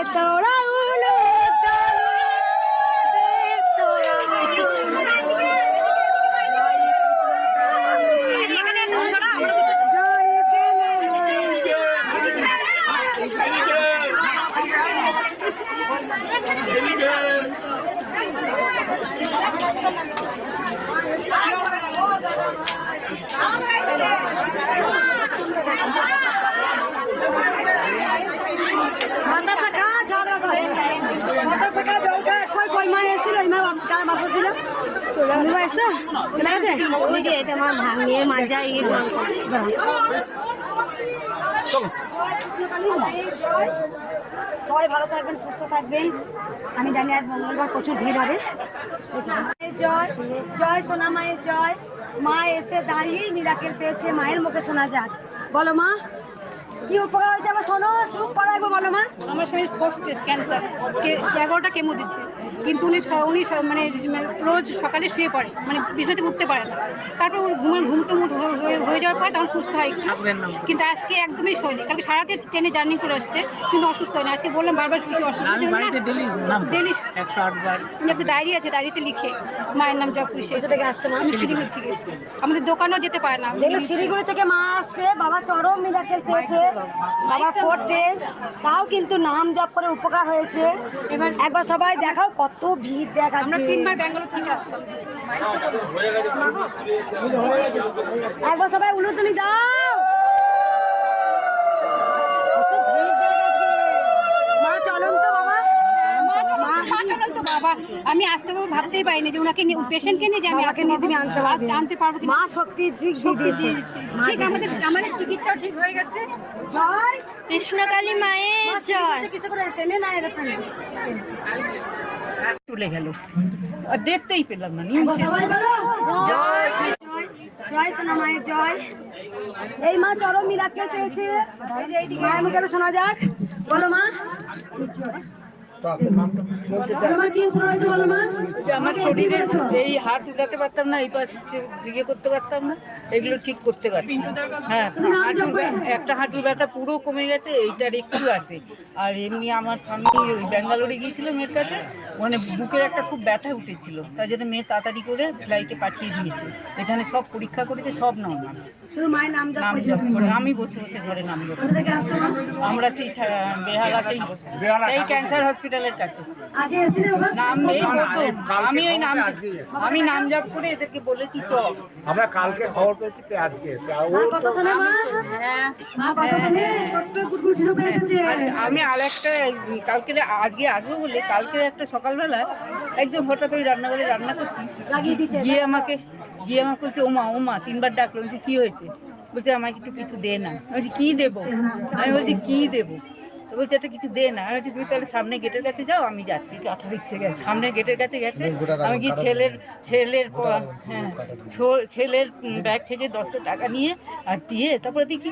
একশো কই সবাই ভালো থাকবেন, সুস্থ থাকবেন। আমি জানি আজ মঙ্গলবার প্রচুর ভিড় হবে। জয় জয় সোনা মায়ের জয়। মা এসে দাঁড়িয়েই মিরাকেল পেয়েছে, মায়ের মুখে শোনা যাক। বলো মা। কি উপকার হয়েছে আমার শোনো? চুপ করাইবো বলো মা। আমার শরীর ফার্স্ট টেস্ট ক্যান্সার এগারোটা কেমো দিচ্ছে? কিন্তু উনি উনি মানে রোজ সকালে শুয়ে পড়ে মানে বিছানা উঠতে পারে না। তারপর ওর ঘুমের ঘুম টুম হয়ে- যাওয়ার পরে তখন সুস্থ হয় একটু। কিন্তু আজকে একদমই শরীর কালকে সারাতে ট্রেনে জার্নি করে আসছে কিন্তু অসুস্থ হয় না আজকে বললাম বারবার শুনছি অসুস্থ ডেলি একশো আট একটা ডায়েরি আছে ডায়েরিতে লিখে মায়ের নাম জপ করি কোথা থেকে আসছে মা? শিলিগুড়ি থেকে এসেছি। আমাদের দোকানেও যেতে পারে না। শিলিগুড়ি থেকে মা আসছে বাবা চরম মিরাকেল পেয়েছে। বাবা ফোর ডেজ তাও কিন্তু নাম জপ করে উপকার হয়েছে। একবার সবাই দেখাও কত ভিড় দেখ আমরা আজকে। তিনবার ব্যাঙ্গালোর থেকে আসলাম। একবার সবাই উলুতনি দাও কত ভিড় দেখ আজকে। মা চলন তো বাবা মা মা আমি আসতে পারব ভাবতেই পারিনি যে ওনাকে পেশেন্টকে নিয়ে যে আমি আসতে নিয়ে পারব। তুমি আনতে পারবে। আনতে- আনতে পারব মা দিয়েছে। ঠিক আমাদের আমাদের টিকিটটাও ঠিক হয়ে গেছে। জয়। কৃষ্ণকালী মায়ের জয়। কিছু করে টেনে না এরোপ্লেনে গেল। আর দেখতেই পেলাম না জয় জয়। সোনা মায়ের জয়। এই মা চরম মিরাক্কেল পেয়েছে। এই যে এইদিকে মুখে একটু শোনা যাক। বলো মা। বলো আমার শরীরে এই হাত উঠাতে পারতাম না এই পাশে দিকে করতে পারতাম না এগুলো ঠিক করতে পারছি হ্যাঁ একটা হাঁটুর ব্যথা পুরো কমে গেছে এইটার একটু আছে। আর এমনি আমার স্বামী ওই ব্যাঙ্গালোরে গিয়েছিল মেয়ের কাছে ওখানে বুকের একটা খুব ব্যথা উঠেছিল। তাই জন্য মেয়ে তাড়াতাড়ি করে ফ্লাইটে পাঠিয়ে দিয়েছে। এখানে সব পরীক্ষা করেছে সব নর্মাল শুধু মায়ের নাম নাম জপ করে আমি বসে বসে ঘরে নাম জপ? আমরা সেই ঠা- বেহালা সেই সেই ক্যান্সার হসপিটালের কাছে। নাম আমি ওই নাম আমি নাম জপ করে এদেরকে বলেছি চ আমরা কালকে খবর পেয়েছি আজকে এসে হ্যাঁ। এসেছে। আর আমি আর একটা কালকে আজকে আসব বলে কালকে একটা সকালবেলা একজন হঠাৎ ওই রান্নাঘরে রান্না করছি। লাগিয়ে দিচ্ছে গিয়ে আমাকে গিয়ে আমাকে বলছে ওমা ওমা তিনবার ডাকলো। বলছি কি হয়েছে? বলছে আমাকে একটু কিছু দে না। আমি বলছি কি দেবো? আমি বলছি কি দেবো? তো বলছে একটা কিছু দে না আমি তুই তাহলে সামনে গেটের কাছে যাও আমি যাচ্ছি। কাঠা দিচ্ছে গেছে। সামনে গেটের কাছে গেছে। আমি কি ছেলের ছেলের হ্যাঁ ছেলের ব্যাগ থেকে দশটা টাকা নিয়ে আর দিয়ে তারপরে দেখি